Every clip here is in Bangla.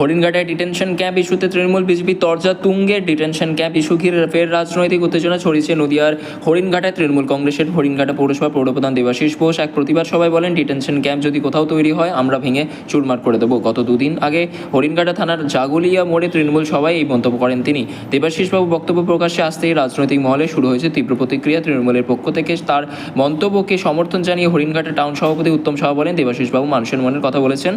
হরিণঘাটায় ডিটেনশন ক্যাম্প ইস্যুতে তৃণমূল বিজেপি তরজা তুঙ্গের ডিটেনশন ক্যাম্প ইস্যু ঘিরে ফের রাজনৈতিক উত্তেজনা ছড়িয়েছে নদিয়ার হরিণঘাটায় তৃণমূল কংগ্রেসের হরিণঘাটা পৌরসভা পৌরপ্রধান দেবাশিস বোস। এক প্রতিবাদ সভায় বলেন ডিটেনশন ক্যাম্প যদি কোথাও তৈরি হয়, আমরা ভেঙে চুরমার করে দেবো। গত দুদিন আগে হরিণঘাটা থানার জাগুলিয়া মোড়ে তৃণমূল সভায় এই মন্তব্য করেন তিনি। দেবাশিসবাবু বক্তব্য প্রকাশ্যে আসতেই রাজনৈতিক মহলে শুরু হয়েছে তীব্র প্রতিক্রিয়া। তৃণমূলের পক্ষ থেকে তার মন্তব্যকে সমর্থন জানিয়ে হরিণঘাটা টাউন সভাপতি উত্তম সাহা বলেন দেবাশিসবাবু মানুষের মনের কথা বলেছেন।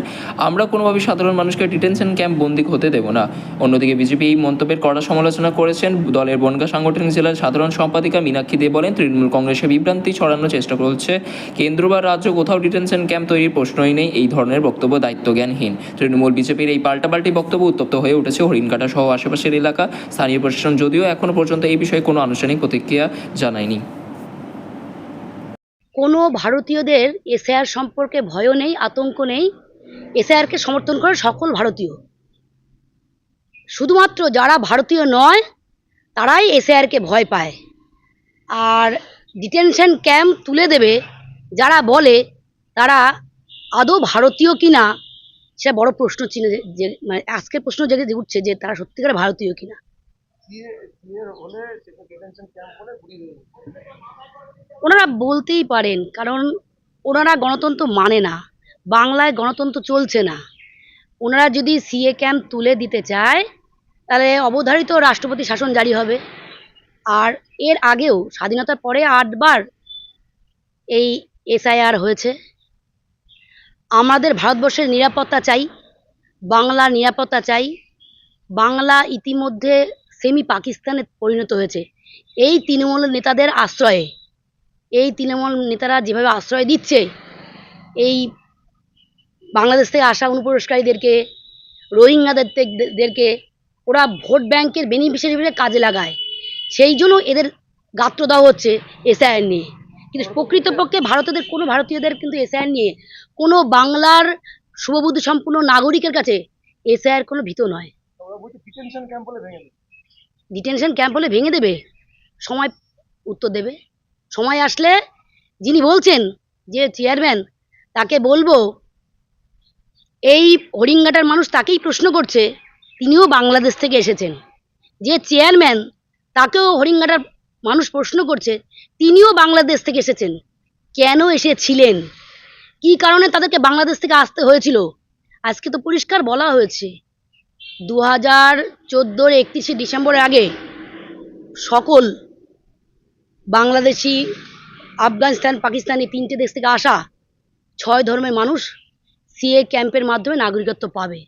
আমরা কোনোভাবে সাধারণ মানুষকে ডিটেনশন ক্যাম্প বন্দি হতে দেব না। অন্যদিকে বিজেপি এই মন্তব্যের কড়া সমালোচনা করেছেন দলের বনগা সাংগঠনিক জেলার সাধারণ সম্পাদিকা মীনাক্ষী দে বলেন, তৃণমূল কংগ্রেসে বিভ্রান্তি ছড়ানোর চেষ্টা করছে। কেন্দ্র বা রাজ্য কোথাও ডিটেনশন ক্যাম্প তৈরির প্রশ্নই নেই, এই ধরনের বক্তব্য দায়িত্বজ্ঞানহীন। তৃণমূল বিজেপির এই পাল্টাপাল্টি বক্তব্য উত্তপ্ত হয়ে উঠেছে হরিণকাটা সহ আশেপাশের এলাকা। স্থানীয় প্রশাসন যদিও এখনও পর্যন্ত এই বিষয়ে কোনো আনুষ্ঠানিক প্রতিক্রিয়া জানায়নি। কোনো ভারতীয়দের এসআইআর সম্পর্কে ভয়ও নেই, আতঙ্ক নেই এসআইআরকে সমর্থন করে সকল ভারতীয়। শুধুমাত্র যারা ভারতীয় নয়, তারাই এসআইআরকে ভয় পায়। আর ডিটেনশন ক্যাম্প তুলে দেবে, যারা বলে তারা আদৌ ভারতীয় কিনা, সেটা বড় প্রশ্ন চিহ্ন যে- মানে আজকের প্রশ্ন জেগে উঠছে যে তারা সত্যিকার ভারতীয় কিনা। ওনারা বলতেই পারেন, কারণ ওনারা গণতন্ত্র মানে না। বাংলায় গণতন্ত্র চলছে না। ওনারা যদি সিএ ক্যাম্প তুলে দিতে চায়, তাহলে অবধারিত রাষ্ট্রপতি শাসন জারি হবে। আর এর আগেও, স্বাধীনতার পরে আটবার এই এসআইআর হয়েছে। আমাদের ভারতবর্ষের নিরাপত্তা চাই, বাংলার নিরাপত্তা চাই। বাংলা ইতিমধ্যে সেমি পাকিস্তানে পরিণত হয়েছে। এই তৃণমূল নেতাদের আশ্রয়ে, এই তৃণমূল নেতারা যেভাবে আশ্রয় দিচ্ছে, এই বাংলাদেশ থেকে আসা অনুপ্রবেশকারীদেরকে রোহিঙ্গাদের তে- দেরকে ওরা ভোট ব্যাংকের বেনিফিশিয়ারি হিসেবে কাজে লাগায়। সেই জন্য এদের গাত্র দেওয়া হচ্ছে এসআইআর নিয়ে। কিন্তু প্রকৃতপক্ষে ভারতীয়দের কোনো ভারতীয়দের কিন্তু এসআইআর নিয়ে কোনো বাংলার শুভবুদ্ধি সম্পূর্ণ নাগরিকের কাছে এসআইআর কোনো ভীত নয়। ডিটেনশন ক্যাম্প হলে ভেঙে দেবে। সময় উত্তর দেবে। সময় আসলে যিনি বলছেন যে চেয়ারম্যান তাকে বলব এই হরিঙ্গাটার মানুষ তাকেই প্রশ্ন করছে, তিনিও বাংলাদেশ থেকে এসেছেন। যে চেয়ারম্যান, তাকেও হরিঙ্গাটার মানুষ প্রশ্ন করছে, তিনিও বাংলাদেশ থেকে এসেছেন। কেন এসেছিলেন? কি কারণে তাদেরকে বাংলাদেশ থেকে আসতে হয়েছিল? আজকে তো পরিষ্কার বলা হয়েছে। দু হাজার চোদ্দোর একত্রিশে ডিসেম্বরের আগে সকল বাংলাদেশি, আফগানিস্তান, পাকিস্তানি তিনটে দেশ থেকে আসা ছয় ধর্মের মানুষ সিএ ক্যাম্পের মাধ্যমে নাগরিকত্ব পাবে